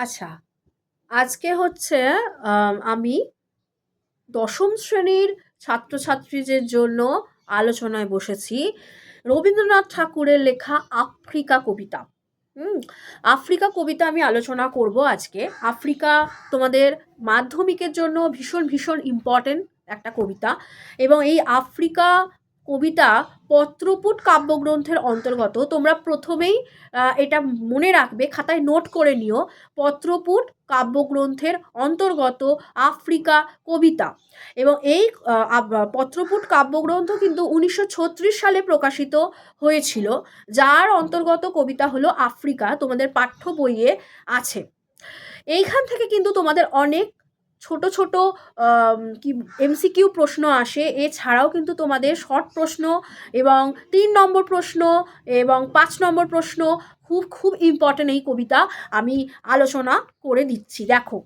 আচ্ছা আজকে হচ্ছে, আমি দশম শ্রেণির ছাত্রছাত্রীদের জন্য আলোচনায় বসেছি রবীন্দ্রনাথ ঠাকুরের লেখা আফ্রিকা কবিতা। হুম, আফ্রিকা কবিতা আমি আলোচনা করব আজকে। আফ্রিকা তোমাদের মাধ্যমিকের জন্য ভীষণ ভীষণ ইম্পর্টেন্ট একটা কবিতা এবং এই আফ্রিকা কবিতা পত্রপুট কাব্যগ্রন্থের অন্তর্গত। তোমরা প্রথমেই এটা মনে রাখবে, খাতায় নোট করে নিও। পত্রপুট কাব্যগ্রন্থের অন্তর্গত আফ্রিকা কবিতা। এবং এই পত্রপুট কাব্যগ্রন্থ কিন্তু উনিশশো ছত্রিশ সালে প্রকাশিত হয়েছিল, যার অন্তর্গত কবিতা হলো আফ্রিকা। তোমাদের পাঠ্য বইয়ে আছে। এইখান থেকে কিন্তু তোমাদের অনেক ছোট ছোট কি এমসিকিউ প্রশ্ন আসে। এছাড়াও কিন্তু তোমাদের শর্ট প্রশ্ন এবং তিন নম্বর প্রশ্ন এবং পাঁচ নম্বর প্রশ্ন খুব খুব ইম্পর্টেন্ট এই কবিতা আমি আলোচনা করে দিচ্ছি। দেখো,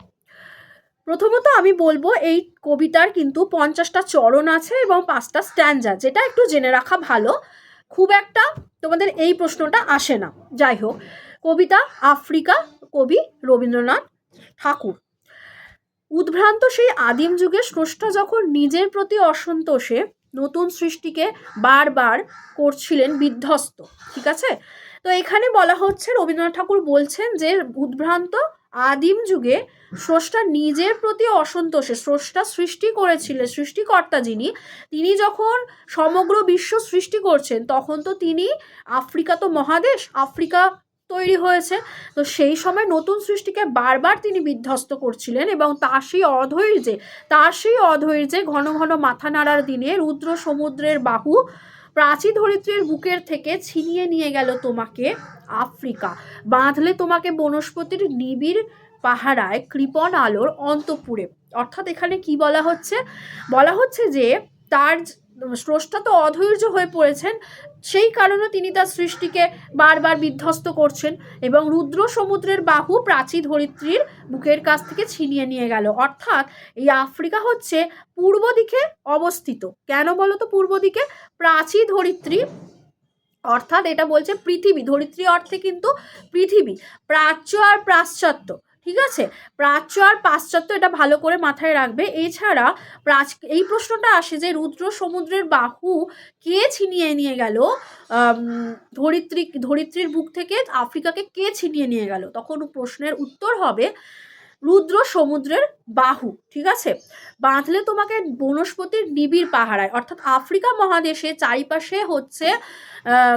প্রথমত আমি বলব এই কবিতার কিন্তু পঞ্চাশটা চরণ আছে এবং পাঁচটা স্ট্যান্ডা যেটা একটু জেনে রাখা ভালো। খুব একটা তোমাদের এই প্রশ্নটা আসে না। যাই হোক, কবিতা আফ্রিকা কবি রবীন্দ্রনাথ ঠাকুর। উদ্ভ্রান্ত সেই আদিম যুগে স্রষ্টা যখন নিজের প্রতি অসন্তোষে নতুন সৃষ্টিকে বারবার করছিলেন বিধ্বস্ত, ঠিক আছে? তো এখানে বলা হচ্ছে, রবীন্দ্রনাথ ঠাকুর বলছেন যে উদ্ভ্রান্ত আদিম যুগে স্রষ্টা নিজের প্রতি অসন্তোষে, স্রষ্টা সৃষ্টি করেছিলেন, সৃষ্টিকর্তা যিনি, তিনি যখন সমগ্র বিশ্ব সৃষ্টি করছেন, তখন তো তিনি আফ্রিকা তো মহাদেশ, আফ্রিকা তৈরি হয়েছে। তো সেই সময় নতুন সৃষ্টিকে বারবার তিনি বিধ্বস্ত করছিলেন এবং তার সেই অধৈর্যে, তার সেই অধৈর্যে ঘন ঘন মাথা নাড়ার দিনে রুদ্র সমুদ্রের বাহু প্রাচী ধরিত্রীর বুকের থেকে ছিনিয়ে নিয়ে গেল তোমাকে আফ্রিকা। বাঁধলে তোমাকে বনস্পতির নিবিড় পাহারায় কৃপণ আলোর অন্তপুরে। অর্থাৎ এখানে কি বলা হচ্ছে? বলা হচ্ছে যে তার স্রষ্টা তো অধৈর্য হয়ে পড়েছেন, সেই কারণে তিনি তার সৃষ্টিকে বারবার বিধ্বস্ত করছেন এবং রুদ্র সমুদ্রের বাহু প্রাচী ধরিত্রীর বুকের কাছ থেকে ছিনিয়ে নিয়ে গেল। অর্থাৎ এই আফ্রিকা হচ্ছে পূর্ব দিকে অবস্থিত। কেন বলো তো পূর্ব দিকে? প্রাচী ধরিত্রী, অর্থাৎ এটা বলছে পৃথিবী। ধরিত্রী অর্থে কিন্তু পৃথিবী। প্রাচ্য আর পাশ্চাত্য। ঠিক আছে? প্রাচ্য আর পাশ্চাত্য এটা ভালো করে মাথায় রাখবে। এছাড়া প্রাচ, এই প্রশ্নটা আসে যে রুদ্র সমুদ্রের বাহু কে ছিনিয়ে নিয়ে গেল? ধরিত্রী, ধরিত্রীর বুক থেকে আফ্রিকাকে কে ছিনিয়ে নিয়ে গেল? তখন প্রশ্নের উত্তর হবে রুদ্র সমুদ্রের বাহু, ঠিক আছে? বাঁধলে তোমাকে বনস্পতির নিবিড় পাহারায়, অর্থাৎ আফ্রিকা মহাদেশে চারিপাশে হচ্ছে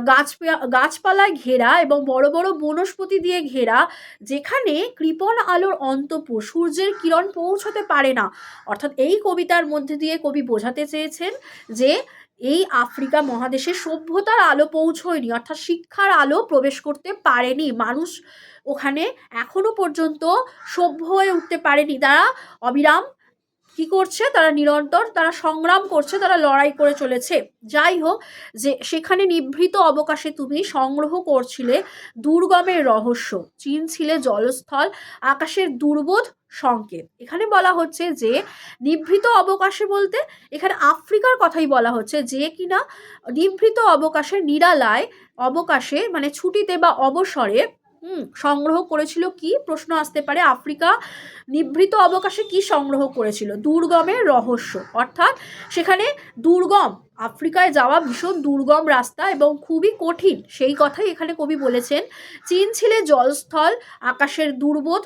গাছ গাছপালায় ঘেরা এবং বড় বড় বনস্পতি দিয়ে ঘেরা, যেখানে কৃপণ আলোর অন্তপুর সূর্যের কিরণ পৌঁছতে পারে না। অর্থাৎ এই কবিতার মধ্যে দিয়ে কবি বোঝাতে চেয়েছেন যে, এই আফ্রিকা মহাদেশে সভ্যতার আলো পৌঁছয়নি, অর্থাৎ শিক্ষার আলো প্রবেশ করতে পারেনি। মানুষ ওখানে এখনও পর্যন্ত সভ্য হয়ে উঠতে পারেনি। তারা অবিরাম কি করছে? তারা নিরন্তর, তারা সংগ্রাম করছে, তারা লড়াই করে চলেছে। যাই হোক, যে সেখানে নিভৃত অবকাশে তুমি সংগ্রহ করছিলে দুর্গমের রহস্য। চীন চিনছিলে জলস্থল, আকাশের দুর্বোধ সংকেত। এখানে বলা হচ্ছে যে, নিভৃত অবকাশে বলতে এখানে আফ্রিকার কথাই বলা হচ্ছে যে কিনা নিভৃত অবকাশে নিরালায় অবকাশে মানে ছুটিতে বা অবসরে হুম, সংগ্রহ করেছিল কি? প্রশ্ন আসতে পারে, আফ্রিকা নিভৃত অবকাশে কি সংগ্রহ করেছিল? দুর্গমের রহস্য। অর্থাৎ সেখানে দুর্গম, আফ্রিকায় যাওয়া ভীষণ দুর্গম রাস্তা এবং খুবই কঠিন। সেই কথাই এখানে কবি বলেছেন, চীন ছিল জলস্থল, আকাশের দুর্বোধ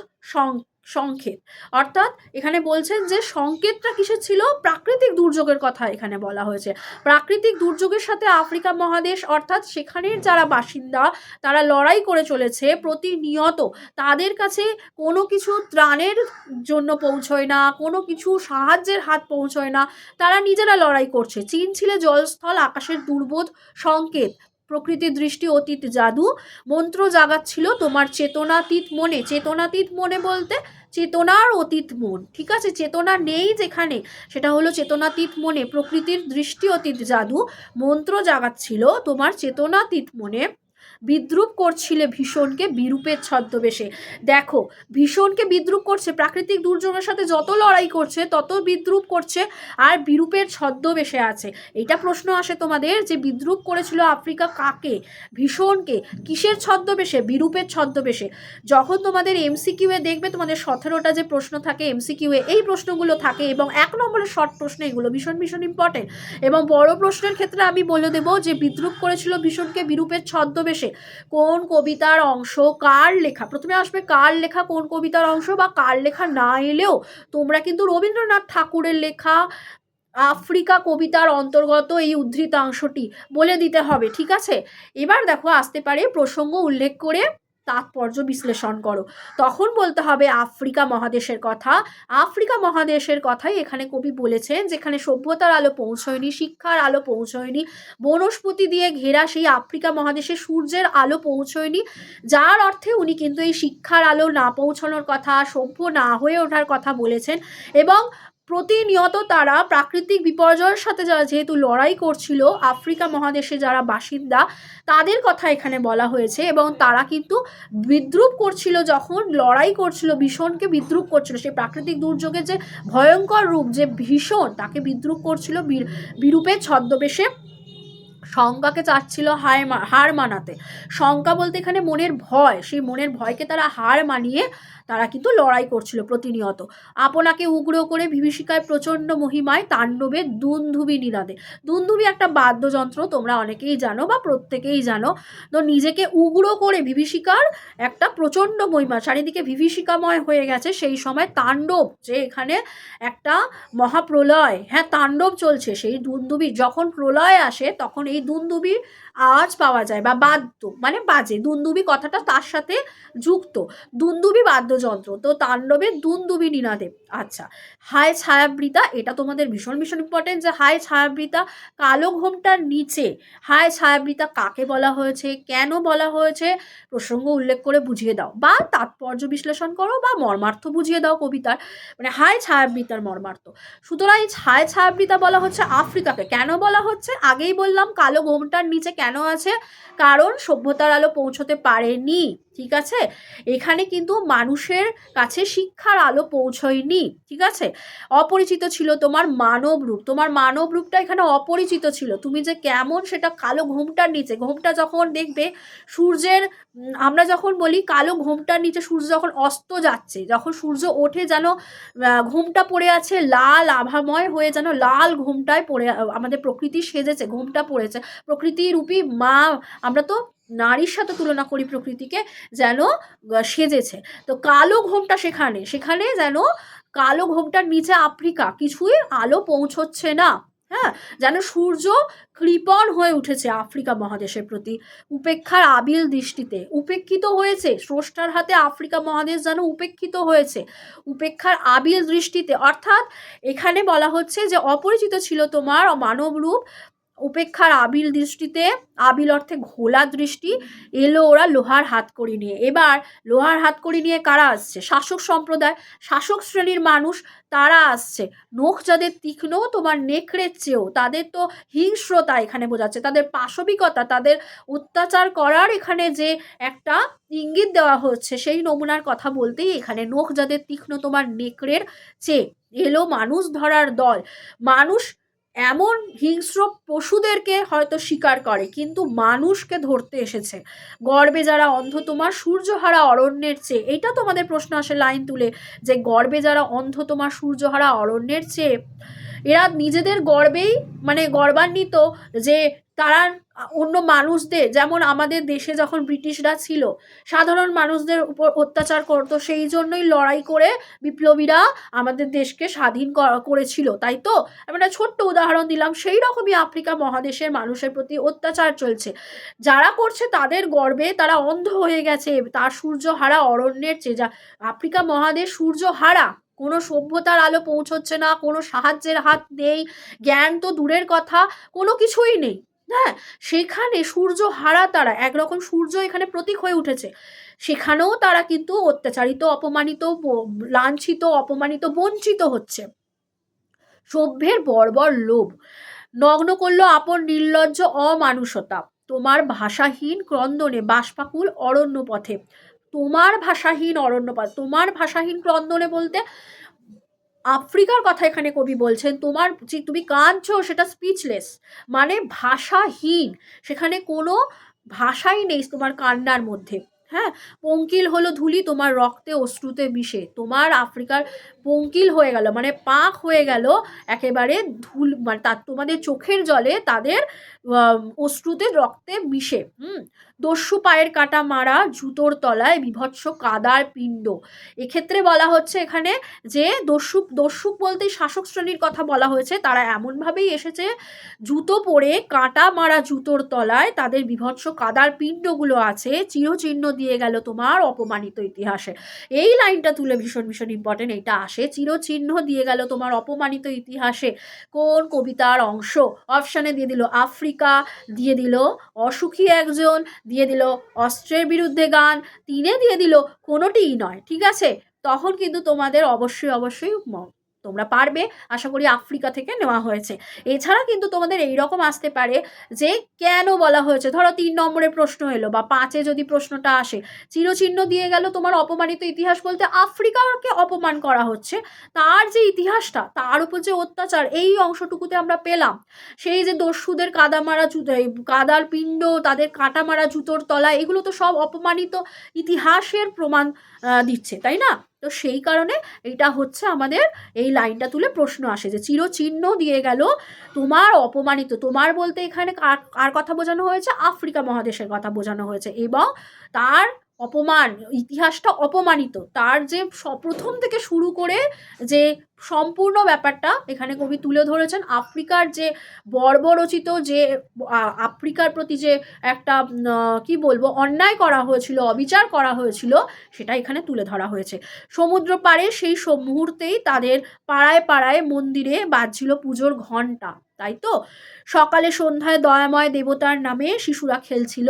সংকেত। অর্থাৎ এখানে বলছেন যে সংকেতটা কিসের ছিল? প্রাকৃতিক দুর্যোগের কথা এখানে বলা হয়েছে। প্রাকৃতিক দুর্যোগের সাথে আফ্রিকা মহাদেশ, অর্থাৎ সেখানের যারা বাসিন্দা, তারা লড়াই করে চলেছে প্রতিনিয়ত। তাদের কাছে কোনো কিছু ত্রাণের জন্য পৌঁছয় না, কোনো কিছু সাহায্যের হাত পৌঁছয় না। তারা নিজেরা লড়াই করছে। চীন ছিল জলস্থল, আকাশের দুর্বোধ সংকেত। প্রকৃতির দৃষ্টি অতীত জাদু। মন্ত্র জাগাচ্ছিল তোমার চেতনাতীত মনে। চেতনাতীত মনে বলতে চেতনার অতীত মন, ঠিক আছে? চেতনা নেই যেখানে, সেটা হলো চেতনাতীত মনে। প্রকৃতির দৃষ্টি অতীত জাদু। মন্ত্র জাগাচ্ছিল তোমার চেতনাতীত মনে। বিদ্রুপ করছিলে ভীষণকে বিরূপের ছদ্মবেশে। দেখো, ভীষণকে বিদ্রুপ করছে, প্রাকৃতিক দুর্যোগের সাথে যত লড়াই করছে, তত বিদ্রুপ করছে আর বিরূপের ছদ্মবেশে আছে। এটা প্রশ্ন আসে তোমাদের যে বিদ্রুপ করেছিল আফ্রিকা কাকে? ভীষণকে। কিসের ছদ্মবেশে? বিরূপের ছদ্মবেশে। যখন তোমাদের এমসিকিউ এ দেখবে, তোমাদের সতেরোটা যে প্রশ্ন থাকে এমসিকিউ এ এই প্রশ্নগুলো থাকে এবং এক নম্বরের শর্ট প্রশ্ন এগুলো ভীষণ ভীষণ ইম্পর্টেন্ট এবং বড় প্রশ্নের ক্ষেত্রে আমি বলে দেবো যে বিদ্রুপ করেছিল ভীষণকে বিরূপের ছদ্মবেশে। কোন কবিতার অংশ কার লেখা? প্রথমে আসবে কার লেখা, কোন কবিতার অংশ বা কার লেখা না এলেও তোমরা কিন্তু রবীন্দ্রনাথ ঠাকুরের লেখা আফ্রিকা কবিতার অন্তর্গত এই উদ্ধৃতাংশটি বলে দিতে হবে, ঠিক আছে? এবার দেখো, আসতে পারে প্রসঙ্গ উল্লেখ করে তাৎপর্য বিশ্লেষণ করো। তখন বলতে হবে আফ্রিকা মহাদেশের কথা। আফ্রিকা মহাদেশের কথাই এখানে কবি বলেছেন, যেখানে সভ্যতার আলো পৌঁছয়নি, শিক্ষার আলো পৌঁছয়নি, বনস্পতি দিয়ে ঘেরা সেই আফ্রিকা মহাদেশে সূর্যের আলো পৌঁছয়নি, যার অর্থে উনি কিন্তু এই শিক্ষার আলো না পৌঁছানোর কথা, সভ্য না হয়ে ওঠার কথা বলেছেন এবং প্রতিনিয়ত তারা প্রাকৃতিক বিপর্যয়ের সাথে যারা যেহেতু লড়াই করছিল, আফ্রিকা মহাদেশে যারা বাসিন্দা, তাদের কথা এখানে বলা হয়েছে এবং তারা কিন্তু বিদ্রুপ করছিল যখন, লড়াই করছিল, ভীষণকে বিদ্রুপ করছিল। সেই প্রাকৃতিক দুর্যোগের যে ভয়ঙ্কর রূপ, যে ভীষণ তাকে বিদ্রুপ করছিল বীর- বিরূপের ছদ্মবেশে শঙ্কাকে চাচ্ছিল মা- হার মানাতে। শঙ্কা বলতে এখানে মনের ভয়, সেই মনের ভয়কে তারা হার মানিয়ে তারা কিন্তু লড়াই করছিল প্রতিনিয়ত। আপনাকে উগ্র করে বিভীষিকায় প্রচণ্ড মহিমায় তাণ্ডবে দুন্ধুবি নিনাদে দুন্ধুবি একটা বাদ্যযন্ত্র, তোমরা অনেকেই জানো বা প্রত্যেকেই জানো। তো নিজেকে উগ্র করে বিভীষিকার একটা প্রচণ্ড মহিমা, চারিদিকে বিভীষিকাময় হয়ে গেছে, সেই সময় তাণ্ডব যে এখানে একটা মহাপ্রলয় হ্যাঁ তাণ্ডব চলছে, সেই দুন্দুবি যখন প্রলয় আসে, তখন এই দুন্দুবির আওয়াজ পাওয়া যায় বা বাদ্য মানে বাজে। দুন্দুবি কথাটা তার সাথে যুক্ত। দুন্দুবি বাদ্যযন্ত্র তো তাণ্ডবে দুন্দুবি নিনাদে আচ্ছা হায় ছায়াবৃতা, এটা তোমাদের ভীষণ ভীষণ ইম্পর্টেন্ট যে হায় ছায়াবৃতা, কালো ঘোমটার নিচে, হায় ছায়াবৃতা, কাকে বলা হয়েছে, কেন বলা হয়েছে, প্রসঙ্গ উল্লেখ করে বুঝিয়ে দাও বা তাৎপর্য বিশ্লেষণ করো বা মর্মার্থ বুঝিয়ে দাও কবিতার। মানে হায় ছায়াবৃতার মর্মার্থ। সুতরাং ছায় ছায়াবৃতা বলা হচ্ছে আফ্রিকাকে। কেন বলা হচ্ছে? আগেই বললাম, কালো ঘোমটার নিচে কেন আছে? কারণ সভ্যতার আলো পৌঁছতে পারেনি। ঠিক আছে? এখানে কিন্তু মানুষের কাছে শিক্ষার আলো পৌঁছয়নি, ঠিক আছে? অপরিচিত ছিল তোমার মানব রূপ। তোমার মানব রূপটা এখানে অপরিচিত ছিল। তুমি যে কেমন সেটা কালো ঘোমটার নিচে, ঘোমটা যখন দেখবে সূর্যের আমরা যখন বলি কালো ঘোমটার নিচে সূর্য যখন অস্ত যাচ্ছে, যখন সূর্য ওঠে যেন ঘোমটা পড়ে আছে লাল আভাময় হয়ে যেন লাল ঘোমটায় পড়ে আমাদের প্রকৃতি সেজেছে, ঘোমটা পড়েছে। প্রকৃতি রূপী মা, আমরা তো নারীর সাথে তুলনা করি প্রকৃতিকে, যেন সেজেছে। তো কালো ঘোমটা সেখানে সেখানে যেন কালো ঘোমটার নিচে আফ্রিকা কিছুই আলো পৌঁছচ্ছে না হ্যাঁ? যেন সূর্য কৃপণ হয়ে উঠেছে আফ্রিকা মহাদেশের প্রতি। উপেক্ষার আবিল দৃষ্টিতে, উপেক্ষিত হয়েছে, স্রষ্টার হাতে আফ্রিকা মহাদেশ যেন উপেক্ষিত হয়েছে। উপেক্ষার আবিল দৃষ্টিতে, অর্থাৎ এখানে বলা হচ্ছে যে, অপরিচিত ছিল তোমার মানব রূপ উপেক্ষার আবিল দৃষ্টিতে, আবিল অর্থে ঘোলা দৃষ্টি, এলো ওরা লোহার হাতকড়ি নিয়ে। এবার লোহার হাতকড়ি নিয়ে কারা আসছে? শাসক সম্প্রদায়, শাসক শ্রেণির মানুষ তারা আসছে। নখ যাদের তীক্ষ্ণ, তোমার নেকড়ের চেয়েও। তাদের তো হিংস্রতা এখানে বোঝাচ্ছে। তাদের পাশবিকতা, তাদের অত্যাচার করার এখানে যে একটা ইঙ্গিত দেওয়া হচ্ছে, সেই নমুনার কথা বলতেই এখানে নখ যাদের তীক্ষ্ণ, তোমার নেকড়ের চেয়ে। এলো মানুষ ধরার দল। মানুষ এমন হিংস্র পশুদেরকে হয়তো শিকার করে, কিন্তু মানুষকে ধরতে এসেছে। গর্বে যারা অন্ধ তোমার সূর্যহারা অরণ্যের চেয়ে, এটা তোমাদের প্রশ্ন আসে লাইন তুলে, যে গর্বে যারা অন্ধ তোমার সূর্যহারা অরণ্যের চেয়ে এরা নিজেদের গর্বেই মানে গর্বান্বিত যে তারা অন্য মানুষদের, যেমন আমাদের দেশে যখন ব্রিটিশরা ছিল, সাধারণ মানুষদের উপর অত্যাচার করতো, সেই জন্যই লড়াই করে বিপ্লবীরা আমাদের দেশকে স্বাধীন করা- করেছিল, তাই তো? আমি একটা ছোট্ট উদাহরণ দিলাম, সেই রকমই আফ্রিকা মহাদেশের মানুষের প্রতি অত্যাচার চলছে। যারা করছে তাদের গর্বে তারা অন্ধ হয়ে গেছে, তার সূর্য হারা অরণ্যের চেয়ে, যা আফ্রিকা মহাদেশ সূর্য হারা কোনো সভ্যতার আলো পৌঁছচ্ছে না, কোনো সাহায্যের হাত নেই, জ্ঞান তো দূরের কথা, কোনো কিছুই নেই। হ্যাঁ সেখানে সূর্য হারা তারা, একরকম সূর্য এখানে প্রতীক হয়ে উঠেছে। সেখানেও তারা কিন্তু অত্যাচারিত, অপমানিত লাঞ্ছিত, অপমানিত, বঞ্চিত হচ্ছে। সভ্যের বর্বর লোভ। নগ্ন করল আপন নির্লজ্জ অমানুষতা। তোমার ভাষাহীন ক্রন্দনে বাষ্পাকুল অরণ্য পথে তোমার ভাষাহীন অরণ্য পথ তোমার ভাষাহীন ক্রন্দনে বলতে আফ্রিকার কথা এখানে কবি বলছেন, তোমার যে তুমি কাঁদছো সেটা স্পিচলেস মানে ভাষাহীন, সেখানে কোনো ভাষাই নেই তোমার কান্নার মধ্যে হ্যাঁ? পঙ্কিল হলো ধুলি, তোমার রক্তে অশ্রুতে মিশে, তোমার আফ্রিকার পঙ্কিল হয়ে গেল মানে পাক হয়ে গেল একেবারে ধুল মানে তার তোমাদের চোখের জলে তাদের অশ্রুতে রক্তে মিশে হুম? দস্যু পায়ের কাটা মারা জুতোর তলায় বিভৎস কাদার পিণ্ড। এক্ষেত্রে বলা হচ্ছে এখানে যে দস্যু, দস্যুক বলতে শাসক শ্রেণির কথা বলা হয়েছে, তারা এমনভাবেই এসেছে, জুতো পরে কাঁটা মারা জুতোর তলায় তাদের বিভৎস কাদার পিণ্ডগুলো আছে, চিরচিহ্ন দিয়ে গেল তোমার অপমানিত ইতিহাসে। এই লাইনটা তুলে ভীষণ ভীষণ ইম্পর্টেন্ট এইটা আসে, চিরচিহ্ন দিয়ে গেল তোমার অপমানিত ইতিহাসে। কোন কবিতার অংশ? অপশানে দিয়ে দিল, আফ্রিকা দিয়ে দিল। অসুখী একজন দিয়ে দিল অস্ত্রের বিরুদ্ধে গান, তিনে দিয়ে দিল কোনোটিই নয়, ঠিক আছে? তখন কিন্তু তোমাদের অবশ্যই অবশ্যই তোমরা পারবে আশা করি আফ্রিকা থেকে নেওয়া হয়েছে। এছাড়া কিন্তু তোমাদের এই রকম আসতে পারে যে কেন বলা হয়েছে? ধরো তিন নম্বরে প্রশ্ন এলো বা পাঁচে যদি প্রশ্নটা আসে, চিরচিহ্ন দিয়ে গেল তোমার অপমানিত ইতিহাস বলতে আফ্রিকাকে অপমান করা হচ্ছে। তার যে ইতিহাসটা, তার উপর যে অত্যাচার, এই অংশটুকুতে আমরা পেলাম। সেই যে দস্যুদের কাদা মারা জুতো কাদার পিণ্ড, তাদের কাটা মারা জুতোর তলা, এগুলো তো সব অপমানিত ইতিহাসের প্রমাণ দিচ্ছে, তাই না? তো সেই কারণে এটা হচ্ছে আমাদের এই লাইনটা তুলে প্রশ্ন আসে যে চিরচিহ্ন দিয়ে গেল তোমার অপমানিত, তোমার বলতে এখানে কার কথা বোঝানো হয়েছে? আফ্রিকা মহাদেশের কথা বোঝানো হয়েছে এবং তার অপমান, ইতিহাসটা অপমানিত। তার যে প্রথম থেকে শুরু করে যে সম্পূর্ণ ব্যাপারটা, এখানে কবি তুলে ধরেছেন, আফ্রিকার যে বর্বরচিত যে আফ্রিকার প্রতি যে একটা কি বলব, অন্যায় করা হয়েছিল, অবিচার করা হয়েছিল, সেটা এখানে তুলে ধরা হয়েছে। সমুদ্র পাড়ে সেই মুহূর্তেই তাদের পাড়ায় পাড়ায় মন্দিরে বাজছিল পুজোর ঘণ্টা, তাই তো? সকালে সন্ধ্যায় দয়াময় দেবতার নামে শিশুরা খেলছিল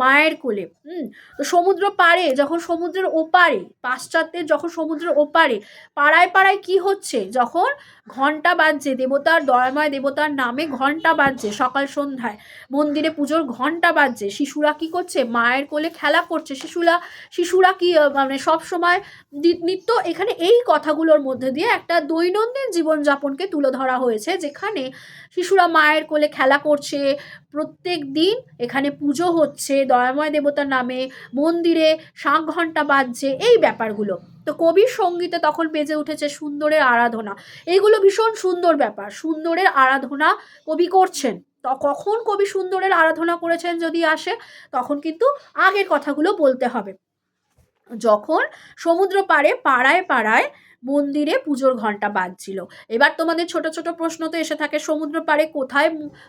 মায়ের কোলে। হুম, তো সমুদ্র পারে যখন সমুদ্রের ওপারে পাশ্চাত্যের যখন সমুদ্রের ওপারে, পাড়ায় পাড়ায় কি হচ্ছে? যখন ঘণ্টা বাজছে, দেবতার, দয়াময় দেবতার নামে ঘণ্টা বাজছে সকাল সন্ধ্যায়, মন্দিরে পুজোর ঘণ্টা বাজছে, শিশুরা কি করছে? মায়ের কোলে খেলা করছে। শিশুরা শিশুরা কি মানে সব সময় নিত্য এখানে এই কথাগুলোর মধ্যে দিয়ে একটা দৈনন্দিন জীবনযাপনকে তুলে ধরা হয়েছে, যেখানে শিশুরা মায়ের কোলে খেলা করছে। প্রত্যেক দিন এখানে পুজো হচ্ছে, দয়াময় দেবতার নামে মন্দিরে শাঁখ ঘণ্টা বাজছে, এই ব্যাপারগুলো। তো কবির সঙ্গীতে তখন বেজে উঠেছে সুন্দরের আরাধনা। এইগুলো ভীষণ সুন্দর ব্যাপার। সুন্দরের আরাধনা কবি করছেন। তো কখন কবি সুন্দরের আরাধনা করেছেন যদি আসে, তখন কিন্তু আগের কথাগুলো বলতে হবে। যখন সমুদ্র পাড়ে পাড়ায় পাড়ায় মন্দিরে পুজোর ঘণ্টা বাজছিল। এবার তোমাদের ছোট ছোট প্রশ্ন তো এসে থাকে, সমুদ্র পাড়ে কোথায়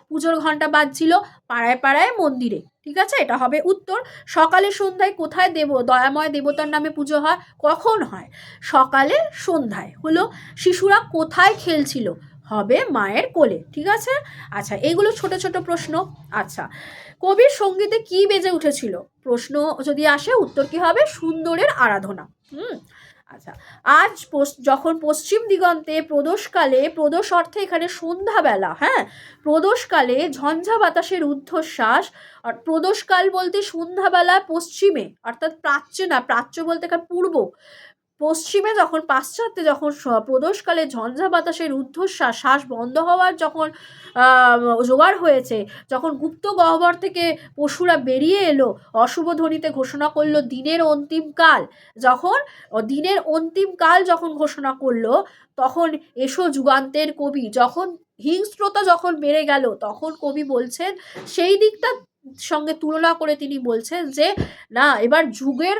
পুজোর ঘণ্টা বাজছিল? পাড়ায় পাড়ায় মন্দিরে, ঠিক আছে? এটা হবে উত্তর। সকালে সন্ধ্যায় কোথায় দেব দয়াময় দেবতার নামে পুজো হয়? কখন হয়? সকালে সন্ধ্যায়। হলো, শিশুরা কোথায় খেলছিল? হবে মায়ের কোলে, ঠিক আছে? আচ্ছা এগুলো ছোট ছোট প্রশ্ন। আচ্ছা কবির সঙ্গীতে কি বেজে উঠেছিল? প্রশ্ন যদি আসে, উত্তর কি হবে? সুন্দরের আরাধনা। হুম আচ্ছা আজ যখন পশ্চিম দিগন্তে প্রদোষকালে, প্রদোষ অর্থে এখানে সন্ধ্যাবেলা হ্যাঁ? প্রদোষকালে ঝঞ্ঝা বাতাসের ঊর্ধ্বশ্বাস আর প্রদোষকাল বলতে সন্ধ্যাবেলা পশ্চিমে, অর্থাৎ প্রাচ্য না, প্রাচ্য বলতে এখানে পূর্ব। পশ্চিমে যখন পাশ্চাত্যে যখন প্রদোষকালে ঝঞ্ঝা বাতাসের ঊর্ধ্বশ্বাস শ্বাস বন্ধ হওয়ার যখন জোগাড় হয়েছে, যখন গুপ্ত গহ্বর থেকে পশুরা বেরিয়ে এলো, অশুভ ধ্বনিতে ঘোষণা করল দিনের অন্তিম কাল। যখন দিনের অন্তিম কাল যখন ঘোষণা করল, তখন এসো যুগান্তের কবি। যখন হিংস্রতা যখন বেড়ে গেল, তখন কবি বলছেন, সেই দিকটা সঙ্গে তুলনা করে তিনি বলছেন যে, না, এবার যুগের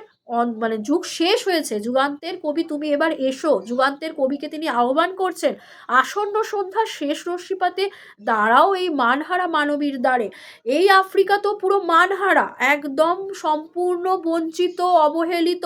মানে যুগ শেষ হয়েছে। যুগান্তের কবি তুমি এবার এসো। যুগান্তের কবিকে তিনি আহ্বান করছেন, আসন্ন সন্ধ্যা শেষ রশ্মিপাতে দাঁড়াও এই মানহারা মানবীর দ্বারে। এই আফ্রিকা তো পুরো মানহারা, একদম সম্পূর্ণ বঞ্চিত, অবহেলিত।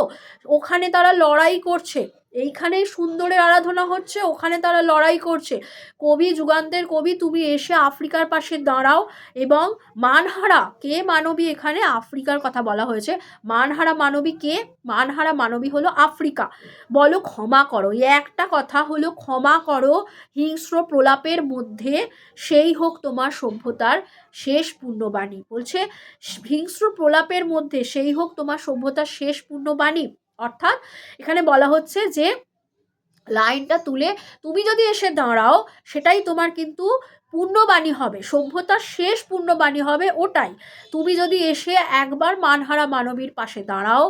ওখানে তারা লড়াই করছে। এইখানেই সুন্দরের আরাধনা হচ্ছে, ওখানে তারা লড়াই করছে। কবি যুগান্তের কবি, তুমি এসে আফ্রিকার পাশে দাঁড়াও এবং মানহারা, কে মানবী এখানে? আফ্রিকার কথা বলা হয়েছে। মানহারা মানবী কে? মানহারা মানবী হলো আফ্রিকা। বলো ক্ষমা করো। এই একটা কথা হলো, ক্ষমা করো, হিংস্র প্রলাপের মধ্যে সেই হোক তোমার সভ্যতার শেষ পুণ্যবাণী বলছে, হিংস্র প্রলাপের মধ্যে সেই হোক তোমার সভ্যতার শেষ পুণ্যবাণী অর্থাৎ এখানে বলা হচ্ছে যে লাইনটা তুলে তুমি যদি এসে দাঁড়াও, সেটাই তোমার কিন্তু পূর্ণবাণী হবে, সভ্যতার শেষ পূর্ণবাণী হবে ওটাই। তুমি যদি এসে একবার মানহারা মানবীর পাশে দাঁড়াও,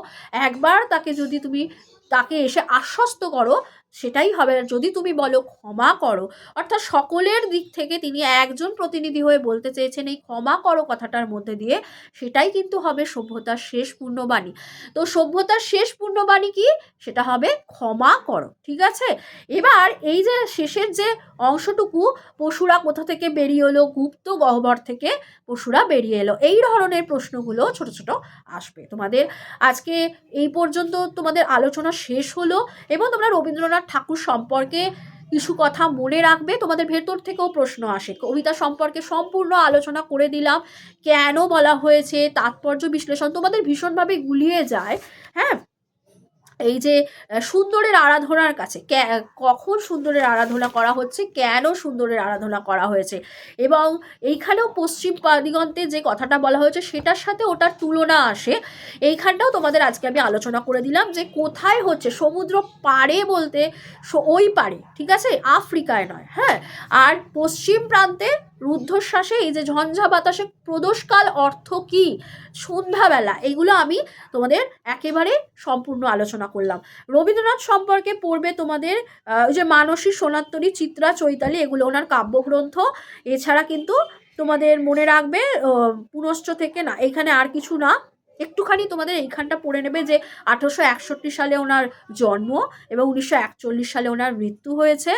একবার তাকে যদি তুমি তাকে এসে আশ্বস্ত করো, সেটাই হবে। যদি তুমি বলো ক্ষমা করো, অর্থাৎ সকলের দিক থেকে তিনি একজন প্রতিনিধি হয়ে বলতে চেয়েছেন, এই ক্ষমা করো কথাটার মধ্যে দিয়ে, সেটাই কিন্তু হবে সভ্যতার শেষ পূর্ণবাণী। তো সভ্যতার শেষ পূর্ণবাণী কি? সেটা হবে ক্ষমা করো, ঠিক আছে? এবার এই যে শেষের যে অংশটুকু, পশুরা কোথা থেকে বেরিয়ে এলো? গুপ্ত গহ্বর থেকে পশুরা বেরিয়ে এলো। এই ধরনের প্রশ্নগুলো ছোট ছোট আসবে। তোমাদের আজকে এই পর্যন্ত তোমাদের আলোচনা শেষ হলো এবং তোমরা রবীন্দ্রনাথ ঠাকুর সম্পর্কে কিছু কথা মনে রাখবে। তোমাদের ভেতর থেকেও প্রশ্ন আসে। কবিতা সম্পর্কে সম্পূর্ণ আলোচনা করে দিলাম। কেন বলা হয়েছে? তাৎপর্য বিশ্লেষণ তোমাদের ভীষণভাবে গুলিয়ে যায়। হ্যাঁ? এই যে সুন্দরের আরাধনার কাছে কখন সুন্দরের আরাধনা করা হচ্ছে, কেন সুন্দরের আরাধনা করা হয়েছে? এবং এইখানেও পশ্চিম দিগন্তে যে কথাটা বলা হয়েছে, সেটার সাথে ওটার তুলনা আসে। এইখানটাও তোমাদের আজকে আমি আলোচনা করে দিলাম যে, কোথায় হচ্ছে, সমুদ্র পারে বলতে ওই পারে ঠিক আছে? আফ্রিকায় নয় হ্যাঁ? আর পশ্চিম প্রান্তে রুদ্ধশ্বাসে এই যে ঝঞ্ঝা বাতাসে প্রদোষকাল অর্থ কি? সন্ধ্যাবেলা, এগুলো আমি তোমাদের একেবারে সম্পূর্ণ আলোচনা করলাম। রবীন্দ্রনাথ সম্পর্কে পড়বে তোমাদের ওই যে মানসী সোনাত্তরী চিত্রা, চৈতালি, এগুলো ওনার কাব্যগ্রন্থ। এছাড়া কিন্তু তোমাদের মনে রাখবে পুনশ্চ থেকে না, এখানে আর কিছু না। একটুখানি তোমাদের এইখানটা পড়ে নেবে যে আঠেরোশো একষট্টি সালে ওনার জন্ম এবং উনিশশো একচল্লিশ সালে ওনার মৃত্যু হয়েছে।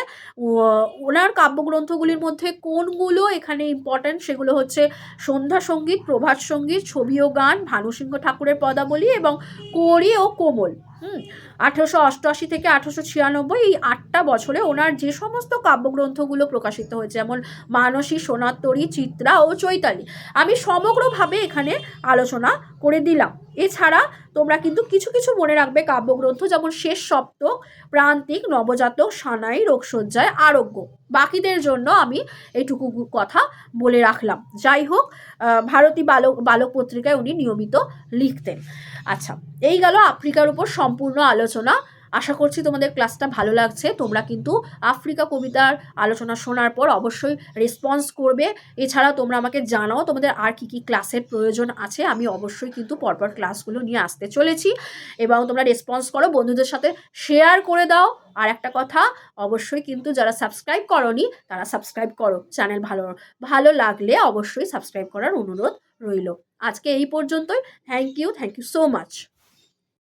ওনার কাব্যগ্রন্থগুলির মধ্যে কোনগুলো এখানে ইম্পর্ট্যান্ট সেগুলো হচ্ছে সন্ধ্যা সংগীত, প্রভাত সংগীত, ছবি ও গান, ভানুসিংহ ঠাকুরের পদাবলী এবং কোরি ও কোমল। হুম, আঠেরোশো অষ্টআশি থেকে আঠেরোশো ছিয়ানব্বই, এই আটটা বছরে ওনার যে সমস্ত কাব্যগ্রন্থগুলো প্রকাশিত হয়েছে, যেমন মানসী সোনাত্তরী চিত্রা ও চৈতালি, আমি সমগ্রভাবে এখানে আলোচনা করে দিলাম। এছাড়া তোমরা কিন্তু কিছু কিছু মনে রাখবে কাব্যগ্রন্থ, যেমন শেষ সপ্তক, প্রান্তিক, নবজাতক, সানাই রোগসজ্জায় আরোগ্য। বাকিদের জন্য আমি এইটুকু কথা বলে রাখলাম। যাই হোক ভারতী বালক বালক পত্রিকায় উনি নিয়মিত লিখতেন। আচ্ছা এই গেল আফ্রিকার উপর সম্পূর্ণ আলোচনা। আশা করছি তোমাদের ক্লাসটা ভালো লাগছে। তোমরা কিন্তু আফ্রিকা কবিতার আলোচনা শোনার পর অবশ্যই রেসপন্স করবে। এছাড়া তোমরা আমাকে জানাও তোমাদের আর কি কি ক্লাসের প্রয়োজন আছে। আমি অবশ্যই কিন্তু পরপর ক্লাসগুলো নিয়ে আসতে চলেছি। এবং তোমরা রেসপন্স করো, বন্ধুদের সাথে শেয়ার করে দাও। আর একটা কথা, অবশ্যই কিন্তু যারা সাবস্ক্রাইব করনি, তারা সাবস্ক্রাইব করো চ্যানেল ভালো ভালো লাগলে অবশ্যই সাবস্ক্রাইব করার অনুরোধ রইল। আজকে এই পর্যন্তই। Thank you thank you so much